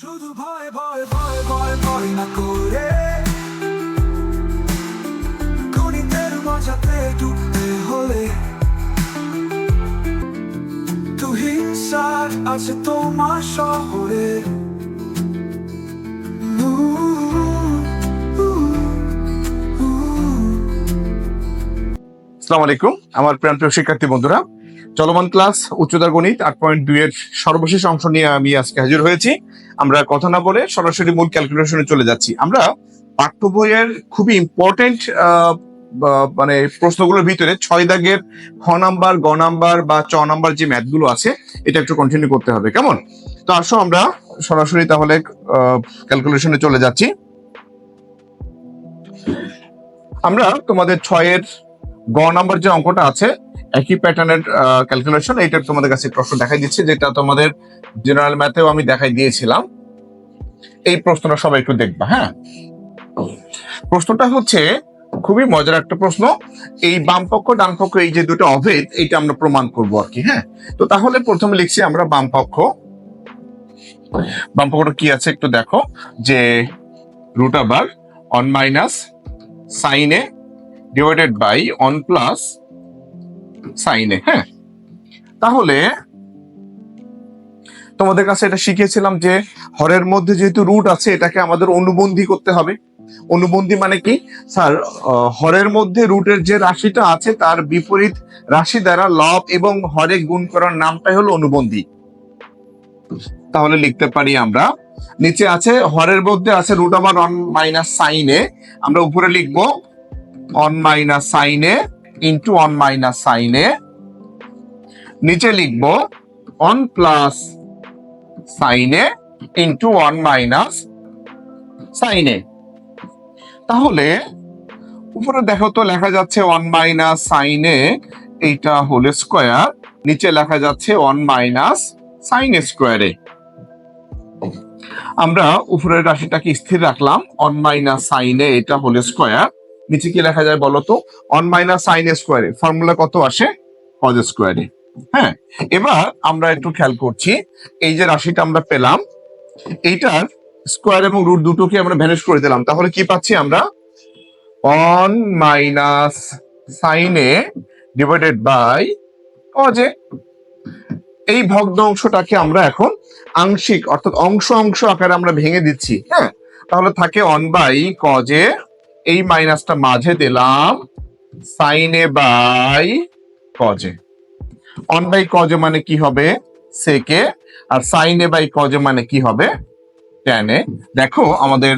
শুধু ভয় ভয় ভয় ভয় ভয় না করে। গণিতের মজাতে ডুবতে হলে। তু হিংসার আছে তোমার শহরে। আসসালামু আলাইকুম। আমার প্রিয় শিক্ষার্থী বন্ধুরা চলমান ক্লাস উচ্চতর গণিত, আট পয়েন্ট দুই এর সর্বশেষ অংশ নিয়ে আমি আজকে হাজির হয়েছি। আমরা কথা না বলে সরাসরি মূল ক্যালকুলেশনে চলে যাচ্ছি। আমরা পাঠ্য বইয়ের খুবই ইম্পর্টেন্ট মানে প্রশ্নগুলোর ভিতরে ছয় দাগের খ নাম্বার, গ নাম্বার বা চ নাম্বার যে ম্যাথগুলো আছে, এটা একটু কন্টিনিউ করতে হবে। কেমন? তো আসো আমরা সরাসরি তাহলে ক্যালকুলেশনে চলে যাচ্ছি। আমরা তোমাদের ছয়ের গ নাম্বার যে অঙ্কটা আছে, একই প্যাটার্নের ক্যালকুলেশন এটা তোমাদের কাছে প্রশ্ন দেখাই দিচ্ছে, যেটা তোমাদের জেনারেল ম্যাথেও আমি দেখাই দিয়েছিলাম। এই প্রশ্নটা সবাই একটু দেখবা হ্যাঁ? প্রশ্নটা হচ্ছে, খুবই মজার একটা প্রশ্ন, এই বাম পক্ষ, ডান পক্ষ, এই যে দুটো অভেদ, এইটা আমরা প্রমাণ করব আর কি হ্যাঁ? তো তাহলে প্রথমে লিখছি আমরা বাম পক্ষ। বাম পক্ষটা কি আছে একটু দেখো, যে রুট আবার অন মাইনাস সাইনে ডিভাইডেড বাই অন প্লাস সাইনে হ্যাঁ? তাহলে তোমাদের কাছে এটা শিখিয়েছিলাম যে হরের মধ্যে যেহেতু রুট আছে, এটাকে আমাদের অনুবন্ধী করতে হবে। অনুবন্ধী মানে কি? স্যার হরের মধ্যে রুটের যে রাশিটা আছে, তার বিপরীত রাশি দ্বারা লব এবং হরে গুণ করার নামটাই হলো অনুবন্ধী। তাহলে লিখতে পারি আমরা, নিচে আছে, হরের মধ্যে আছে রুট আবার অন মাইনাস সাইনে আমরা উপরে লিখব অন মাইনাস সাইনে ইন্টু অন মাইনাস সাইনে নিচে লিখব অন প্লাস সাইনে ইন্টু অন মাইনাস সাইনে তাহলে উপরে দেখো তো লেখা যাচ্ছে ওয়ান মাইনাস সাইনে এইটা হোল স্কোয়ার নিচে লেখা যাচ্ছে ওয়ান মাইনাস সাইন স্কোয়ারে আমরা উপরের রাশিটাকে স্থির রাখলাম অন মাইনাস সাইনে এটা হোল স্কোয়ার নিচে কি লেখা যায় বলতো? অন মাইনাস সাইন স্কোয়ারে ফর্মুলা কত আসে? কজ স্কোয়ারে হ্যাঁ এবার আমরা একটু খেয়াল করছি, এই যে রাশিটা আমরা পেলাম, এইটার স্কোয়ার এবং রুট দুটোকে আমরা ভ্যানিশ করে দিলাম। তাহলে কি পাচ্ছি আমরা? অন মাইনাস সাইনে ডিভাইডেড বাই কজে এই ভগ্ন অংশটাকে আমরা এখন আংশিক, অর্থাৎ অংশ অংশ আকারে আমরা ভেঙে দিচ্ছি। হ্যাঁ তাহলে থাকে অন বাই কজে এই মাইনাসটা মাঝে দিলাম সাইনে বাই কজে অন বাই কজে মানে কি হবে? সেকে আর সাইনে বাই কজে মানে কি হবে? টেনে দেখো আমাদের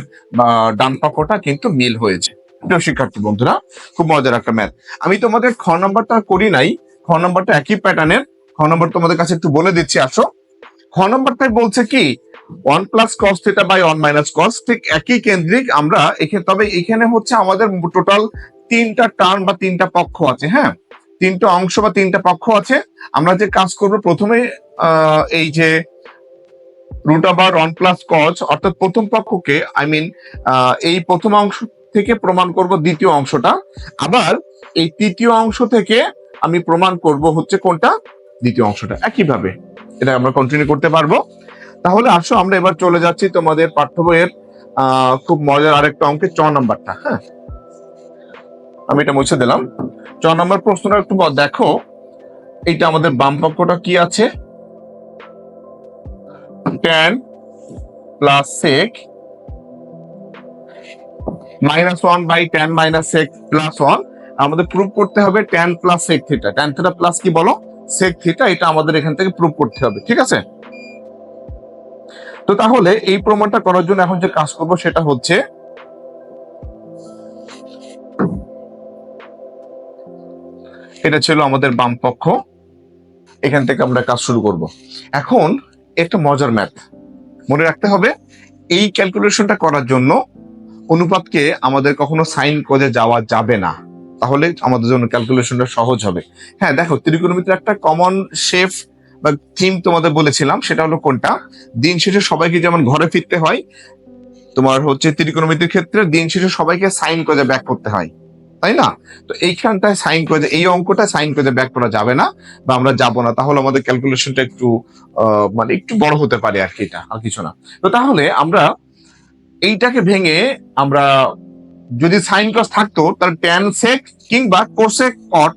ডান পক্ষটা কিন্তু মিল হয়েছে। প্রিয় শিক্ষার্থী বন্ধুরা, খুব মজার একটা ম্যাথ আমি তোমাদের খ নম্বরটা করি নাই। খ নম্বরটা একই প্যাটার্নের খ নম্বর তোমাদের কাছে একটু বলে দিচ্ছি, আসো। খ নম্বরটাই বলছে কি one plus cos theta by one minus cos ঠিক একই কেন্দ্রিক আমরা এখানে, তবে এখানে হচ্ছে আমাদের টোটাল তিনটা টার্ন বা তিনটা পক্ষ আছে হ্যাঁ? তিনটা অংশ বা তিনটা পক্ষ আছে। আমরা যে কাজ করব প্রথমে এই যে রুট আবার ওয়ান প্লাস কজ অর্থাৎ প্রথম পক্ষকে আই মিন এই প্রথম অংশ থেকে প্রমাণ করব দ্বিতীয় অংশটা। আবার এই তৃতীয় অংশ থেকে আমি প্রমাণ করব হচ্ছে কোনটা? দ্বিতীয় অংশটা। একইভাবে এটা আমরা কন্টিনিউ করতে পারব। তাহলে আসো, আমরা এবার চলে যাচ্ছি তোমাদের পাঠ্য বইয়ের খুব মজার আরেকটা অঙ্কের চ নাম্বারটা হ্যাঁ? আমি এটা মুছে দিলাম। চ নাম্বার প্রশ্নটা একটু দেখো। এইটা আমাদের বাম পক্ষটা কি আছে? Tan plus sec minus one by tan minus sec plus one. আমাদের প্রুভ করতে হবে tan plus sec theta tan theta plus কি বলো? সেক থিটা এটা আমাদের এখান থেকে প্রুভ করতে হবে, ঠিক আছে? তো তাহলে এই প্রমাণটা করার জন্য এখন যে কাজ করব সেটা হচ্ছে এটা ছিল আমাদের বাম পক্ষ। এখান থেকে আমরা কাজ শুরু করব। এখন একটা মজার ম্যাথ। মনে রাখতে হবে, এই ক্যালকুলেশনটা করার জন্য অনুপাতকে আমাদের কখনো সাইন করে যাওয়া যাবে না। তাহলে আমাদের জন্য ক্যালকুলেশনটা সহজ হবে। হ্যাঁ দেখো, ত্রিকোণমিতির একটা কমন শেফ বা থিম তোমাদের বলেছিলাম, সেটা হলো কোনটা? দিন শেষে সবাইকে যেমন ঘরে ফিরতে হয়, তোমার হচ্ছে ত্রিকোণমিতির ক্ষেত্রে দিন শেষে সবাইকে সাইন করে ব্যাক করতে হয়, তাই না? তো এইখানটায় সাইন করে এই অঙ্কটা সাইন করে ব্যাক করা যাবে না, বা আমরা যাব না, তাহলে আমাদের ক্যালকুলেশনটা একটু মানে একটু বড় হতে পারে আর কি এটা, আর কিছু না। তো তাহলে আমরা এইটাকে ভেঙে আমরা যদি সাইন কস থাকতো, তাহলে ট্যান সেক কিংবা কোসেক কট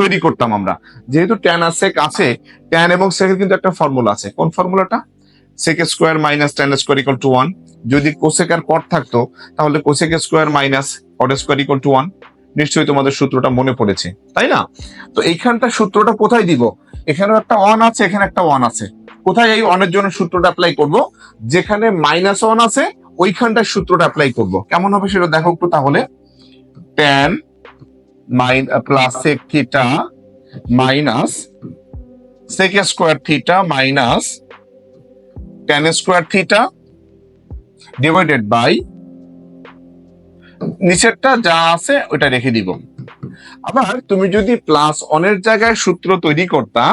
তৈরি করতাম আমরা। যেহেতু ট্যান আর সেক আছে ট্যান এবং সেকের কিন্তু একটা ফর্মুলা আছে। কোন ফর্মুলাটা sec square minus tan square equal to one যদি কোসেক আর কট থাকতো, তাহলে cosec square minus cot square equal to one নিশ্চয়ই তোমাদের সূত্রটা মনে পড়েছে, তাই না? তো এইখানটা সূত্রটা কোথায় দিব? এখানেও একটা ওয়ান আছে, এখানে একটা ওয়ান আছে। কোথায় এই ওয়ানের জন্য সূত্রটা অ্যাপ্লাই করব? যেখানে মাইনাস ওয়ান আছে ওইখানটার সূত্রটা অ্যাপ্লাই করব। কেমন হবে সেটা দেখো একটু তাহলে। Tan mine plus sec theta minus sec square theta minus tan square theta divided by নিচেরটা যা আছে ওটা রেখে দিব। আবার তুমি যদি প্লাস অনের জায়গায় সূত্র তৈরি করতা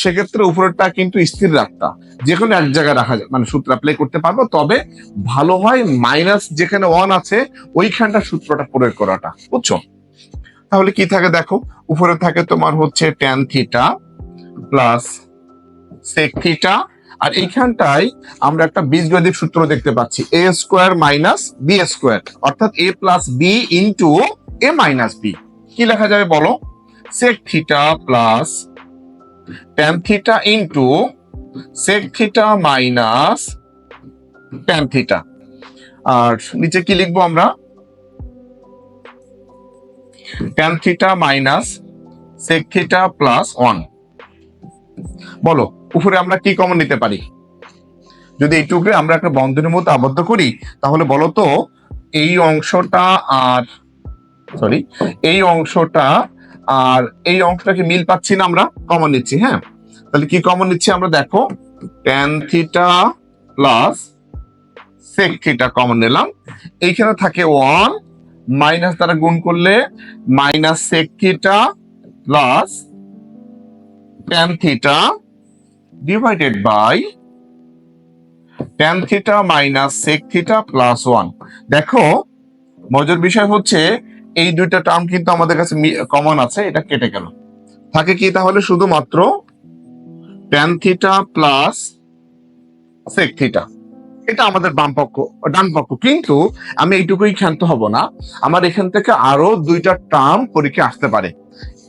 সেক্ষেত্রে উপরেরটা কিন্তু স্থির রাখতা। যে কোনো এক জায়গায় রাখা যায় মানে সূত্র অ্যাপ্লাই করতে পারব, তবে ভালো হয় মাইনাস যেখানে ওয়ান আছে, ওইখানটা সূত্রটা প্রয়োগ করাটা, বুঝছ? তাহলে কি থাকে দেখো? উপরে থাকে তোমার হচ্ছে tan theta plus sec theta আর এইখানটায় আমরা একটা বীজগণিত সূত্র দেখতে পাচ্ছি। A square minus B square অর্থাৎ A plus B into A minus B কি লেখা যাবে বলো? Sec theta plus tan theta into sec theta minus tan theta আর নিচে কি লিখব আমরা? Tan theta minus sec theta plus one বলো, উপরে আমরা কি কমন নিতে পারি? যদি এইটুকু আমরা একটা বন্ধনের মধ্যে আবদ্ধ করি, তাহলে বলো তো, এই অংশটা আর সরি এই অংশটা আর এই অংশটাকে মিল পাচ্ছি না আমরা কমন নিচ্ছি হ্যাঁ? তাহলে কি কমন নিচ্ছি আমরা? দেখো tan theta plus sec theta common নিলাম। এইখানে থাকে ওয়ান মাইনাস দ্বারা গুণ করলে minus sec theta plus tan theta divided by tan theta minus sec theta plus one দেখো, মজার বিষয় হচ্ছে এই দুইটা টার্ম কিন্তু আমাদের কাছে কমন আছে, এটা কেটে গেল। থাকে কি তাহলে শুধুমাত্র tan theta plus sec theta এটা আমাদের বাম পক্ষ, ডান পক্ষ। কিন্তু আমি এইটুকুই ক্ষান্ত হব না। আমার এখান থেকে আরও দুইটা টার্ম পরীক্ষা আসতে পারে।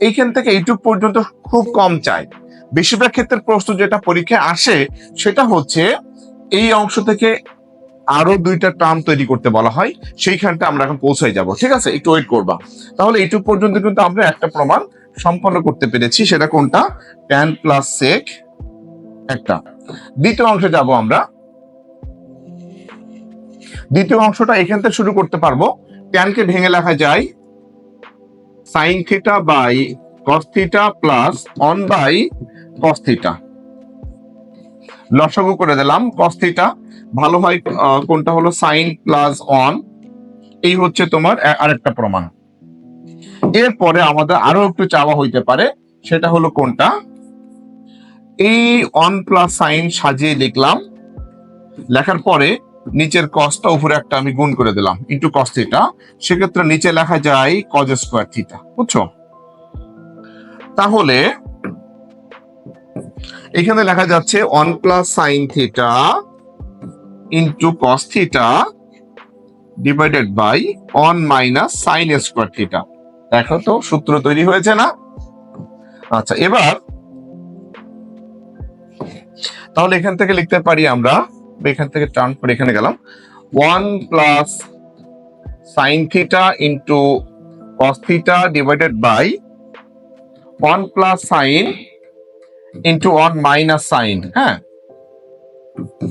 এইখান থেকে এইটুক পর্যন্ত খুব কম চাই। বেশিরভাগ ক্ষেত্রে প্রশ্ন যেটা পরীক্ষায় আসে, সেটা হচ্ছে এই অংশ থেকে আরও দুইটা টার্ম তৈরি করতে বলা হয়, সেইখানটা আমরা এখন পৌঁছাই যাব। ঠিক আছে? একটু ওয়েট করবা। তাহলে এইটুক পর্যন্ত কিন্তু আমরা একটা প্রমাণ সম্পন্ন করতে পেরেছি, সেটা কোনটা? ট্যান প্লাস সেক একটা। দ্বিতীয় অংশে যাব আমরা। দ্বিতীয় অংশটা এখান থেকে শুরু করতে পারব। ট্যানকে ভেঙে লেখা যায় sine theta by cos theta plus one by cos theta লসাগু করে দিলাম কস থিটা ভালো হয় কোনটা হলো সাইন প্লাস অন এই হচ্ছে তোমার আরেকটা প্রমাণ। এরপরে আমাদের আরও একটু চাওয়া হইতে পারে, সেটা হলো কোনটা? এই অন প্লাস সাইন সাজিয়ে লিখলাম। লেখার পরে নিচের কসটা উপরে একটা আমি গুণ করে দিলাম ইন্টু কস থিটা সেক্ষেত্রে নিচে লেখা যায় কজ স্কোয়ার থিটা বুঝছ? তাহলে, এখানে লেখা যাচ্ছে one plus sine theta into cos theta divided by one minus sine square theta দেখো তো, সূত্র তৈরি হয়েছে না? আচ্ছা এবার, তাহলে এখান থেকে লিখতে পারি আমরা এখান থেকে টার্ন করে এখানে গেলাম। One plus sine theta into cos theta divided by one plus sine into one minus sine হ্যাঁ?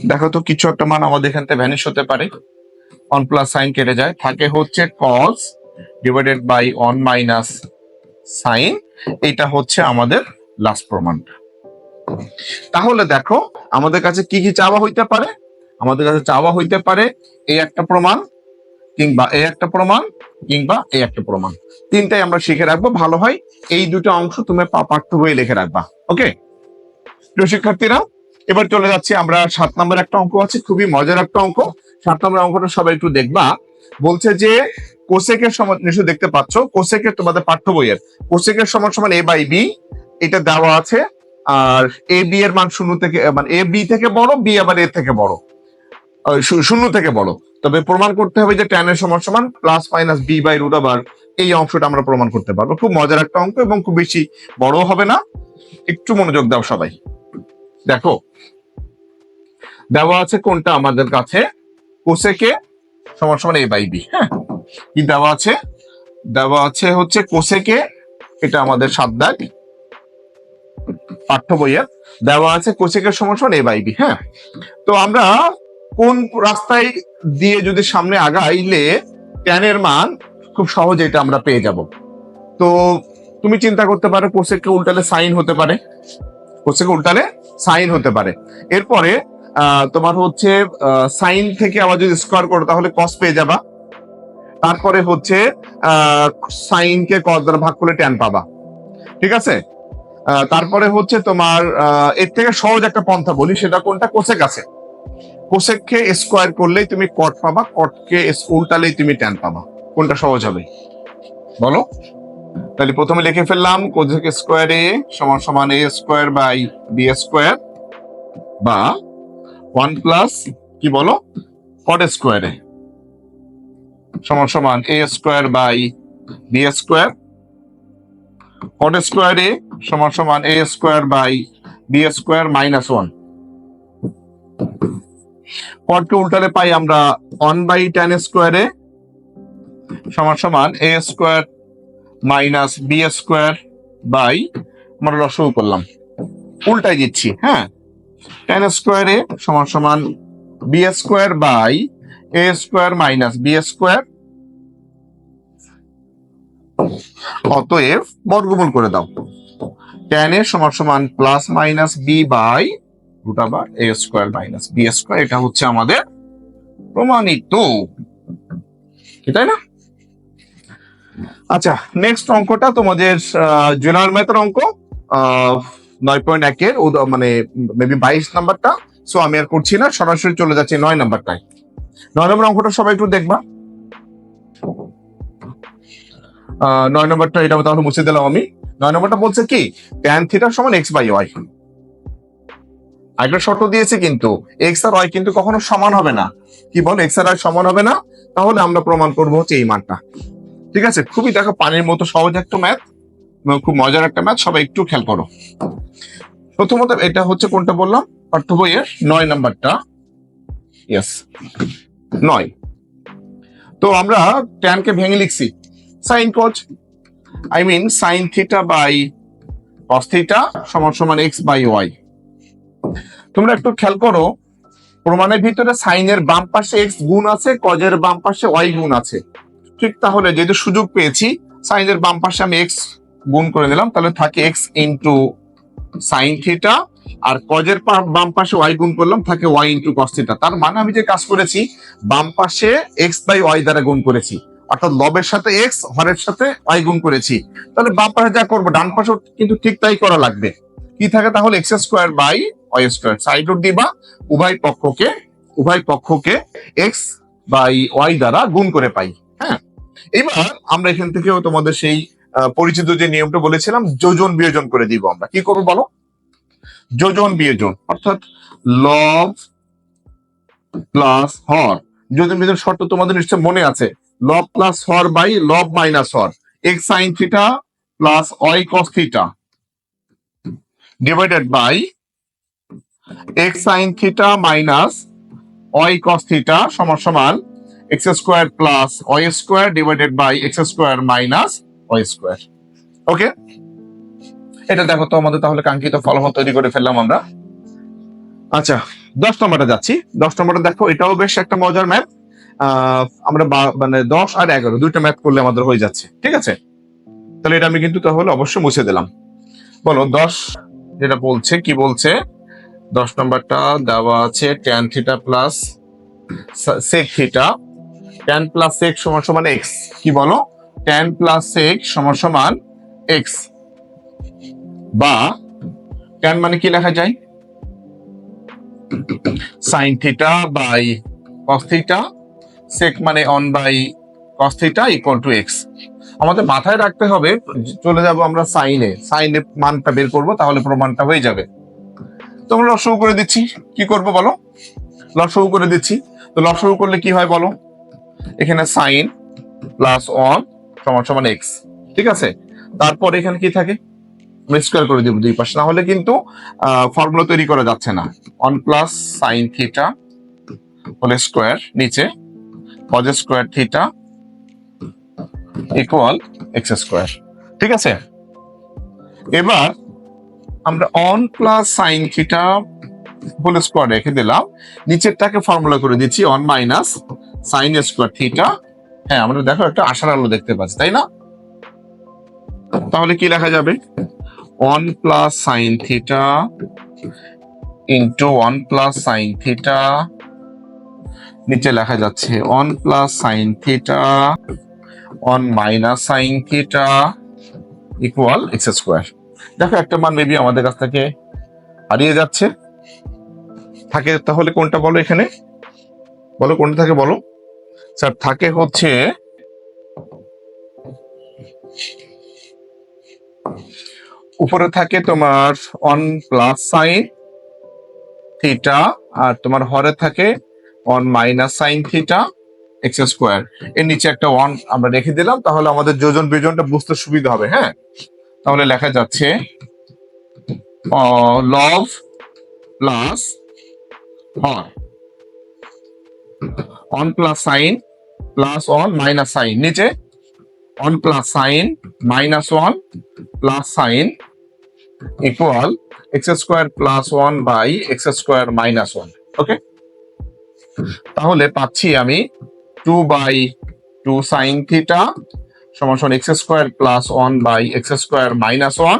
দেখো তো, কিছু একটা মান আমাদের এখান থেকে ভ্যানিশ হতে পারে। ওয়ান প্লাস সাইন কেটে যায়। থাকে হচ্ছে cos divided by one minus sine এটা হচ্ছে আমাদের লাস্ট প্রমাণটা তাহলে দেখো, আমাদের কাছে কি কি চাওয়া হইতে পারে? আমাদের কাছে চাওয়া হইতে পারে এই একটা প্রমাণ কিংবা এই একটা প্রমাণ কিংবা এই একটা প্রমাণ। তিনটাই আমরা শিখে রাখব, ভালো হয়। এই দুটো অংশ তুমি পাঠ্য বইয়ে লিখে রাখবা, ওকে? প্রিয় শিক্ষার্থীরা, এবার চলে যাচ্ছি আমরা সাত নম্বর একটা অঙ্ক আছে, খুবই মজার একটা অঙ্ক। সাত নম্বর অঙ্কটা সবাই একটু দেখবা। বলছে যে, কোসেকের সমান নিশ্চয় দেখতে পাচ্ছ, কোসেকের তোমাদের পাঠ্য বইয়ের, কোসেকের সমান সমান এ বাই বি, এটা দেওয়া আছে। আর এ বি এর মান শূন্য থেকে মানে এ বি থেকে বড় বি আবার এ থেকে বড়। শূন্য থেকে বড়। তবে প্রমাণ করতে হবে যে ট্যান এর সমান সমান plus minus B by root আবার এই অংশটা আমরা প্রমাণ করতে পারব। খুব মজার একটা অঙ্ক এবং খুব বেশি বড় হবে না। একটু মনোযোগ দাও সবাই। দেখো, দেওয়া আছে কোনটা আমাদের কাছে? কোসেকে সমান সমান এ বাই বি হ্যাঁ? কি দেওয়া আছে? দেওয়া আছে হচ্ছে কোসেকে, এটা আমাদের সাত দাগ। পাঠ্য বইয়ের দেওয়া আছে কোসেকের সমান সমান এ বাই বি হ্যাঁ? তো আমরা কোন রাস্তায় দিয়ে যদি সামনে আগাইলে ট্যানের মান খুব সহজে এটা আমরা পেয়ে যাব। তো তুমি চিন্তা করতে পারো কোসেককে উল্টালে সাইন হতে পারে। কোসেকে উল্টালে সাইন হতে পারে। এরপরে তোমার হচ্ছে সাইন থেকে আবার যদি স্কোয়ার করো তাহলে কস পেয়ে যাবা। তারপরে হচ্ছে সাইন কে কস দ্বারা ভাগ করলে ট্যান পাবা। ঠিক আছে? তারপরে হচ্ছে তোমার এর থেকে সহজ একটা পন্থা বলি, সেটা কোনটা? কোসেক আছে। কোসেককে স্কোয়ার করলেই তুমি কট পাবা কটকে উল্টালেই তুমি ট্যান পাবা। কোনটা সহজ হবে? বলো। তাহলে প্রথমে লিখে ফেললাম, কোসেক স্কোয়ার এ সমান সমান A square by B square বা ওয়ান প্লাস কি বলো? কট স্কোয়ারে সমান সমান A square by B square cot স্কোয়ারে সমান সমান A square by B square minus one কটকে উল্টালে পাই আমরা ওয়ান বাই টেন স্কোয়ারে সমান সমান A square minus B square by আমরা রসও করলাম। উল্টাই দিচ্ছি হ্যাঁ? টেন স্কোয়ারে সমান সমান B square by A square minus B square অতএব বর্গমূল করে দাও। টেন এর সমান সমান plus minus B by root আবার A square minus B square এটা হচ্ছে আমাদের প্রমাণিত। তাই না? আচ্ছা নেক্সট অঙ্কটা তোমাদের জেনারেল ম্যাথের অঙ্ক নয় পয়েন্ট একের মানে মেবি বাইশ নাম্বারটা। সো আমি আর করছি না, সরাসরি চলে যাচ্ছি নয় নাম্বারটায়। নয় নম্বর অঙ্কটা সবাই একটু দেখবা। নয় নম্বরটা, এটা তাহলে মুছে দিলাম আমি। নয় নম্বরটা বলছে কি? ট্যান থিটা সমান এক্স বাই ওয়াই একটা শর্ত দিয়েছে কিন্তু এক্স আর ওয়াই কিন্তু কখনো সমান হবে না। কি বল এক্স আর ওয়াই সমান হবে না? তাহলে আমরা প্রমাণ করব হচ্ছে এই মানটা। ঠিক আছে? খুবই দেখো, পানির মতো সহজ একটা ম্যাথ খুব মজার একটা ম্যাথ সবাই একটু খেয়াল করো। প্রথমত এটা হচ্ছে কোনটা বললাম? পাঠ্য বইয়ের নয় নাম্বারটা। ইয়েস নয়। তো আমরা ট্যানকে ভেঙে লিখছি। Sine cos I mean sine theta by cos theta সমান সমান এক্স বাই ওয়াই তোমরা একটু খেয়াল করো, প্রমাণের ভিতরে সাইনের বাম পাশে এক্স গুণ আছে কজের বাম পাশে ওয়াই গুণ আছে। ঠিক তাহলে যেহেতু সুযোগ পেয়েছি সাইনের বাম পাশে আমি এক্স গুণ করে দিলাম তাহলে থাকে এক্স ইন্টু সাইন থিটা আর কজের বাম পাশে ওয়াই গুণ করলাম, থাকে ওয়াই ইন্টু কস থিটা তার মানে আমি যে কাজ করেছি, বাম পাশে এক্স বাই ওয়াই দ্বারা গুণ করেছি। অর্থাৎ লবের সাথে এক্স হরের সাথে ওয়াই গুণ করেছি। তাহলে বাম পাশে যা করব, ডান পাশে কিন্তু ঠিক তাই করা লাগবে। কি থাকে তাহলে x square by y square side root দিবা, উভয় পক্ষকে উভয় পক্ষকে এক্স বাই ওয়াই দ্বারা গুণ করে পাই। হ্যাঁ? এবার আমরা এখান থেকেও তোমাদের সেই পরিচিত যে নিয়মটা বলেছিলাম, যোজন বিয়োজন করে দিব আমরা। কি করব বলো? যোজন বিয়োজন। অর্থাৎ লব প্লাস হর। যোজন বিয়োজন শর্ত তোমাদের নিশ্চয় মনে আছে। লব প্লাস হর বাই লব minus Har. X sine theta plus y cos theta. Divided by x sine theta minus y cos theta সমান সমান x square plus y square divided by x square minus y square. Okay? এটা দেখো তো আমাদের তাহলে কাঙ্ক্ষিত ফলাফল তৈরি করে ফেললাম আমরা। আচ্ছা দশ নম্বরটা যাচ্ছি। দশ নম্বরটা দেখো, এটাও বেশ একটা মজার ম্যাথ আমরা মানে দশ আর এগারো, দুইটা ম্যাথ করলে আমাদের হয়ে যাচ্ছে, ঠিক আছে? তাহলে এটা আমি কিন্তু তাহলে অবশ্যই মুছে দিলাম। বলো, দশ যেটা বলছে, কি বলছে? দশ নম্বরটা দেওয়া আছে tan theta plus sec theta tan plus sec সমান সমান এক্স কি বলো? ট্যান প্লাস সেক সমান সমান এক্স বা ট্যান মানে কি লেখা যায়? Sine theta by cos theta sec মানে one by cos theta equal to x আমাদের মাথায় রাখতে হবে, চলে যাব আমরা সাইনে সাইনে মানটা বের করব, তাহলে প্রমাণটা হয়ে যাবে। তো আমরা লসগু করে দিচ্ছি। কি করব বলো? লসগু করে দিচ্ছি। তো লসগু করলে কি হয় বলো? এখানে সাইন প্লাস ওয়ান সমান সমান এক্স ঠিক আছে? তারপর এখানে কি থাকে? স্কোয়ার করে দিব দুই পাশে। না হলে কিন্তু ফর্মুলা তৈরি করা যাচ্ছে না। One plus sine theta whole square নিচে। Cos square theta equal x square ঠিক আছে? এবার আমরা one plus sine theta whole square রেখে দিলাম। নিচেরটাকে ফর্মুলা করে দিচ্ছি one minus sine square theta হ্যাঁ আমরা দেখো একটা আশার আলো দেখতে পাচ্ছি, তাই না? তাহলে কি লেখা যাবে? One plus sine theta into one plus sine theta নিচে লেখা যাচ্ছে one plus sine theta one minus sine theta equal x square দেখো, একটা মান মেবি আমাদের কাছ থেকে হারিয়ে যাচ্ছে। থাকে তাহলে কোনটা বলো এখানে? বলো কোনটা থাকে বলো? স্যার, থাকে হচ্ছে উপরে থাকে তোমার ওয়ান প্লাস সাইন থিটা আর তোমার হরে থাকে one minus sine theta x square এর নিচে একটা ওয়ান আমরা রেখে দিলাম, তাহলে আমাদের যোজন বিজনটা বুঝতে সুবিধা হবে হ্যাঁ? তাহলে লেখা যাচ্ছে লভ প্লাস হর one plus sine plus one minus sine নিচে one plus sine minus one plus sine equal x square plus one by x square minus one okay তাহলে পাচ্ছি আমি two by two sine theta সমান x square plus one by x square minus one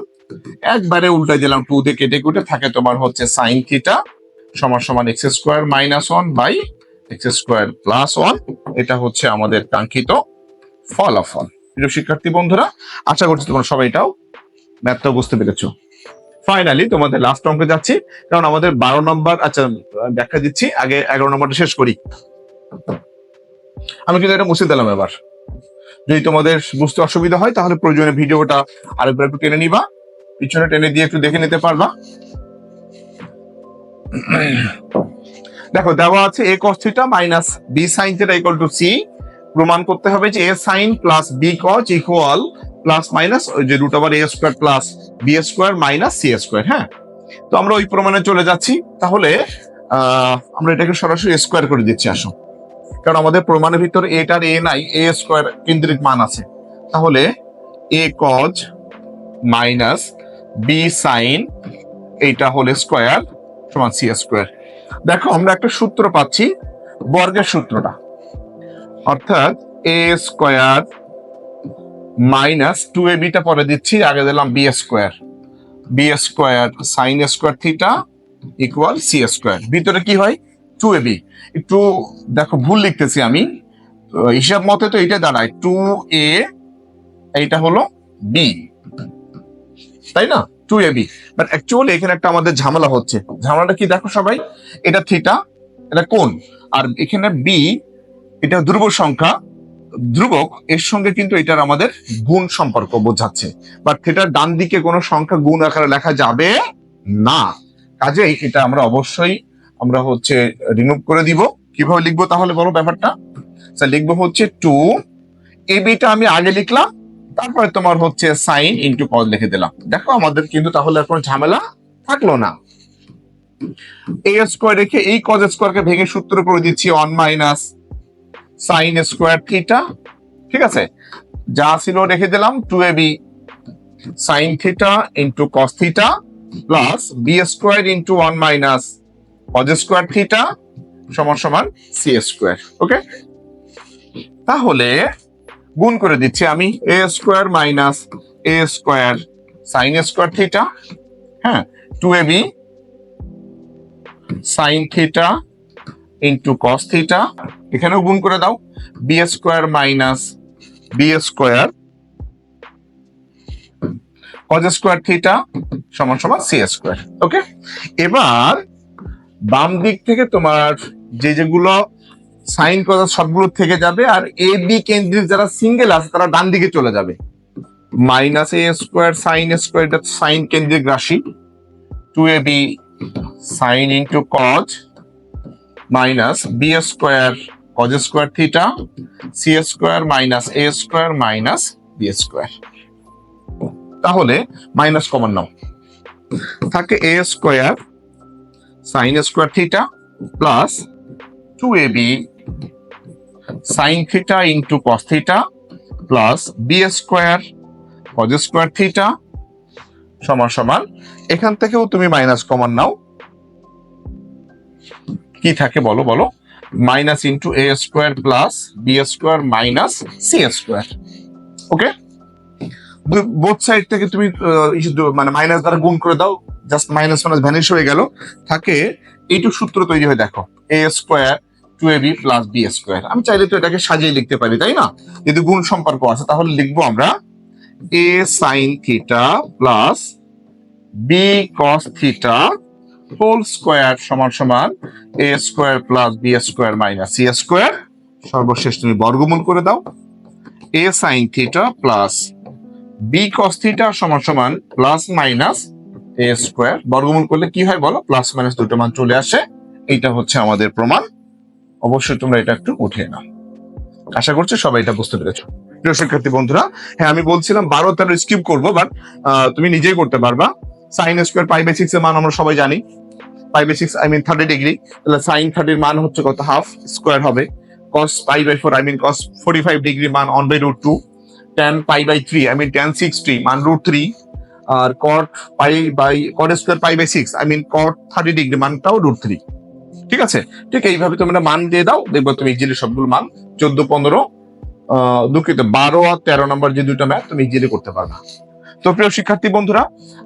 একবারে উল্টাই দিলাম two দিয়ে কেটে কুটে, থাকে তোমার হচ্ছে সাইন থিটা সমান সমান x square minus one by x square plus one এটা হচ্ছে আমাদের কাঙ্ক্ষিত ফলাফল। প্রিয় শিক্ষার্থী বন্ধুরা, আশা করছি তোমরা সবাই এটাও ম্যাথটাও বুঝতে পেরেছ। ফাইনালি তোমাদের লাস্ট অঙ্কে যাচ্ছি। কারণ আমাদের বারো নম্বর আচ্ছা ব্যাখ্যা দিচ্ছি। আগে এগারো নম্বরটা শেষ করি। আমি কিন্তু এটা মুছে দিলাম এবার। যদি তোমাদের বুঝতে অসুবিধা হয়, তাহলে প্রয়োজনে ভিডিওটা আরেকবার একটু টেনে নিবা। পিছনে টেনে দিয়ে একটু দেখে নিতে পারবা। দেখো, দেওয়া আছে a cos theta minus b sine theta equal to c প্রমাণ করতে হবে যে a sine plus b cos equal plus minus ওই যে root over a square plus b square minus c square হ্যাঁ? তো আমরা ওই প্রমাণে চলে যাচ্ছি। তাহলে আমরা এটাকে সরাসরি স্কোয়ার করে দিচ্ছি আসো কারণ আমাদের প্রমাণের ভিতরে এটার এ নাই এ স্কোয়ার কেন্দ্রিক মান আছে। তাহলে a cos minus b sine এইটা হলে স্কোয়ার সমান সি স্কোয়ার দেখো, আমরা একটা সূত্র পাচ্ছি, বর্গের সূত্রটা। অর্থাৎ a square minus two a beta পরে দিচ্ছি, আগে দিলাম b square b square sine square theta equal c square ভিতরে কি হয়? টু এ বি একটু দেখো, ভুল লিখতেছি আমি। হিসাব মতে তো এটা দাঁড়ায়। টু এ এইটা হলো বি তাই না? Two a b but actually এখানে একটা আমাদের ঝামেলা হচ্ছে। ঝামেলাটা কি দেখো সবাই? এটা থিটা এটা কোন আর এখানে বি এটা ধ্রুব সংখ্যা। ধ্রুবক, এর সঙ্গে কিন্তু এটার আমাদের গুণ সম্পর্ক বোঝাচ্ছে। বাট থিটার ডান দিকে কোনো সংখ্যা গুণ আকারে লেখা যাবে না। কাজেই এটা আমরা অবশ্যই আমরা হচ্ছে রিমুভ করে দিব। কীভাবে লিখব তাহলে বলো ব্যাপারটা? স্যার লিখব হচ্ছে টু এ বিটা আমি আগে লিখলাম, তারপরে তোমার হচ্ছে সাইন ইন্টু কজ লিখে দিলাম। দেখো আমাদের কিন্তু তাহলে কোনো ঝামেলা থাকল না। এ স্কোয়ার রেখে এই কজ স্কোয়ারকে ভেঙে সূত্র করে দিচ্ছি one minus sine square theta ঠিক আছে? যা ছিল রেখে দিলাম two a b sine theta into cos theta plus b square into one minus cos square theta সমান সমান সি স্কোয়ার ওকে তাহলে গুণ করে দিচ্ছি আমি a square minus a square sine square theta হ্যাঁ? Two a b sine theta into cos theta এখানেও গুণ করে দাও b square minus b square cos square theta সমান সমান সি স্কোয়ার ওকে এবার বাম দিক থেকে তোমার যে যেগুলো সাইন কজ সবগুলো থেকে যাবে, আর এ বি কেন্দ্রিক যারা সিঙ্গেল আছে, তারা ডান দিকে চলে যাবে। Minus a square sine square এটা সাইন কেন্দ্রিক রাশি। Two a b sine into cos minus b square cos square theta c square minus a square minus b square. তাহলে মাইনাস কমন নাও। থাকে a square sine square theta plus two a b sine theta into cos theta plus b square cos square theta সমান সমান। এখান থেকেও তুমি minus common নাও। কি থাকে বলো বলো? Minus into a square plus b square minus c square okay both side থেকে তুমি মানে মাইনাস দ্বারা গুণ করে দাও জাস্ট মাইনাস মাইনাস ভ্যানিশ হয়ে গেল, থাকে, এইটুক সূত্র তৈরি হয়ে, দেখো a square two a b plus b square আমি চাইলে তো এটাকে সাজিয়ে লিখতে পারি, তাই না? যদি গুণ সম্পর্ক আছে, তাহলে লিখব আমরা a sine theta plus b cos theta whole square সমান সমান a square plus b square minus c square. সর্বশেষ তুমি বর্গমূল করে দাও। A sine theta plus b cos theta সমান সমান প্লাস মাইনাস এ স্কোয়ার। বর্গমূল করলে কি হয় বলো? প্লাস মাইনাস দুটো মান চলে আসে। এটা হচ্ছে আমাদের প্রমাণ। অবশ্যই তোমরা এটা একটু উঠিয়ে নাও। আশা করছি সবাই এটা বুঝতে পেরেছ। প্রিয় শিক্ষার্থী বন্ধুরা হ্যাঁ আমি বলছিলাম বারো তেরো স্কিপ করব বাট তুমি নিজেই করতে পারবা। Sine square pi by six এর মান আমরা সবাই জানি। Pi by six I mean thirty degree তাহলে সাইন থার্টির মান হচ্ছে কত? হাফ স্কোয়ার হবে। Cos pi by four I mean cos forty five degree মান one by root two tan pi by three I mean tan sixty মান root three R cot pi by cot square pi by six I mean cot thirty degree মানটাও root three ঠিক আছে? ঠিক এইভাবে তোমরা মান দিয়ে দাও, দেখব তুমি ইজিলি সবগুলো মান। চোদ্দ, পনেরো দুঃখিত, বারো আর তেরো নম্বর যে দুটো ম্যাথ তুমি ইজিলি করতে পারবা। তো প্রিয় শিক্ষার্থী বন্ধুরা,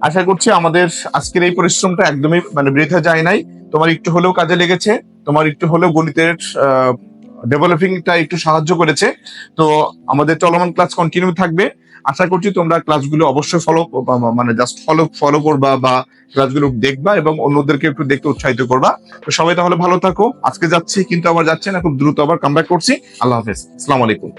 আশা করছি আমাদের আজকের এই পরিশ্রমটা একদমই মানে বৃথা যায় নাই। তোমার একটু হলেও কাজে লেগেছে, তোমার একটু হলেও গণিতের ডেভেলপিংটা একটু সাহায্য করেছে। তো আমাদের চলমান ক্লাস কন্টিনিউ থাকবে। আশা করছি তোমরা ক্লাসগুলো অবশ্যই ফলো মানে জাস্ট ফলো ফলো করবা বা ক্লাসগুলো দেখবা এবং অন্যদেরকে একটু দেখতে উৎসাহিত করবা। তো সবাই তাহলে ভালো থাকো। আজকে যাচ্ছি, কিন্তু আবার যাচ্ছে না, খুব দ্রুত আবার কামব্যাক করছি। আল্লাহ হাফেজ। আসসালামু আলাইকুম।